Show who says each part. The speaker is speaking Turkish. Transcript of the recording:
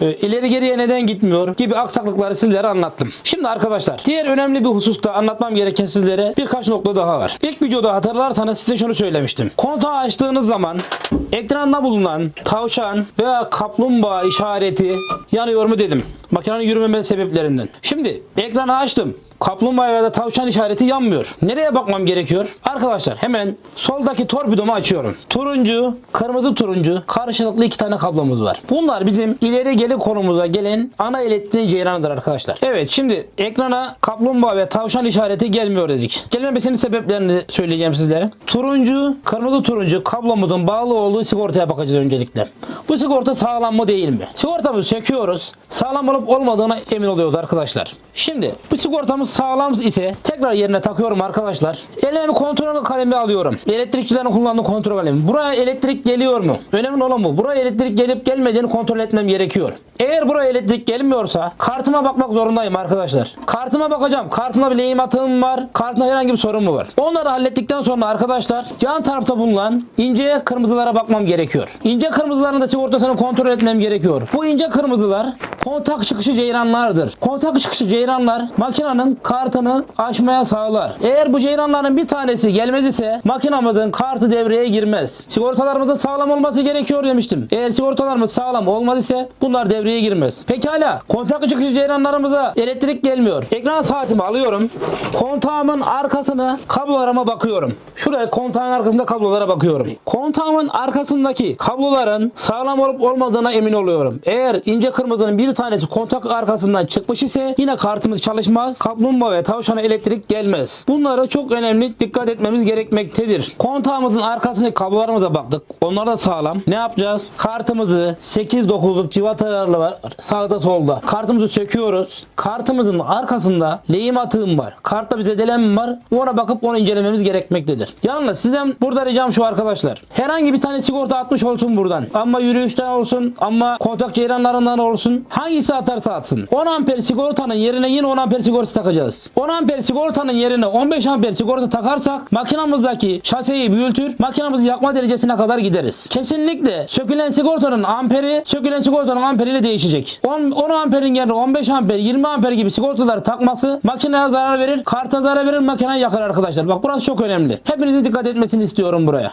Speaker 1: e, ileri geriye neden gitmiyor gibi aksaklıkları sizlere anlattım. Şimdi arkadaşlar diğer önemli bir hususta anlatmam gereken sizlere birkaç nokta daha var. İlk videoda hatırlarsanız size şunu söylemiştim. Kontağı açtığınız zaman ekranda bulunan tavşan veya kaplumbağa işareti yanıyor mu dedim. Makinenin yürümeme sebeplerinden. Şimdi ekranı açtım. Kaplumbağa ya da tavşan işareti yanmıyor. Nereye bakmam gerekiyor? Arkadaşlar hemen soldaki torpidomu açıyorum. Turuncu, kırmızı turuncu karşılıklı iki tane kablomuz var. Bunlar bizim ileri geri konumuza gelen ana elektriğin ceyranıdır arkadaşlar. Evet şimdi ekrana kaplumbağa ve tavşan işareti gelmiyor dedik. Gelmemesinin sebeplerini söyleyeceğim sizlere. Turuncu, kırmızı turuncu kablomuzun bağlı olduğu sigortaya bakacağız öncelikle. Bu sigorta sağlam mı değil mi? Sigortamızı söküyoruz. Sağlam olup olmadığına emin oluyoruz arkadaşlar. Şimdi bu sigortamız sağlam ise tekrar yerine takıyorum arkadaşlar. Elime kontrol kalemi alıyorum. Elektrikçilerin kullandığı kontrol kalemi. Buraya elektrik geliyor mu? Önemli olan bu. Buraya elektrik gelip gelmediğini kontrol etmem gerekiyor. Eğer buraya elektrik gelmiyorsa kartıma bakmak zorundayım arkadaşlar. Kartıma bakacağım. Kartımda bir lehim atığım var. Kartımda herhangi bir sorun mu var? Onları hallettikten sonra arkadaşlar yan tarafta bulunan ince kırmızılara bakmam gerekiyor. İnce kırmızıların da sigortasını kontrol etmem gerekiyor. Bu ince kırmızılar kontak çıkışı ceyranlardır. Kontak çıkışı ceyranlar makinenin kartını açmaya sağlar. Eğer bu ceyranların bir tanesi gelmez ise makinamızın kartı devreye girmez. Sigortalarımızın sağlam olması gerekiyor demiştim. Eğer sigortalarımız sağlam olmaz ise bunlar devreye girmez. Pekala kontak çıkışı ceyranlarımıza elektrik gelmiyor. Ekran saatimi alıyorum. Kontağımın arkasına kablolarıma bakıyorum. Şuraya kontağın arkasında kablolara bakıyorum. Kontağımın arkasındaki kabloların sağlam olup olmadığına emin oluyorum. Eğer ince kırmızının bir tanesi kontak arkasından çıkmış ise yine kartımız çalışmaz. Kaplumbağa ve tavşana elektrik gelmez. Bunlara çok önemli dikkat etmemiz gerekmektedir. Kontağımızın arkasındaki kablolarımıza baktık. Onlar da sağlam. Ne yapacağız? Kartımızı 8-9'luk civatalarla var sağda solda. Kartımızı söküyoruz. Kartımızın arkasında lehim atığım var. Kartta bir zedelenme var. Ona bakıp onu incelememiz gerekmektedir. Yalnız sizden burada ricam şu arkadaşlar. Herhangi bir tane sigorta atmış olsun buradan. Ama yürüyüşten olsun. Ama kontak ceyranlarından olsun. Hangisi atarsa atsın. 10 amper sigortanın yerine yine 10 amper sigorta takacağız. 10 amper sigortanın yerine 15 amper sigorta takarsak makinamızdaki şaseyi büyütür. Makinamızı yakma derecesine kadar gideriz. Kesinlikle sökülen sigortanın amperi sökülen sigortanın amperiyle değişecek. 10, 10 amperin yerine 15 amper 20 amper gibi sigortaları takması makineye zarar verir. Karta zarar verir makineyi yakar arkadaşlar. Bak burası çok önemli. Hepinizin dikkat etmesini istiyorum buraya.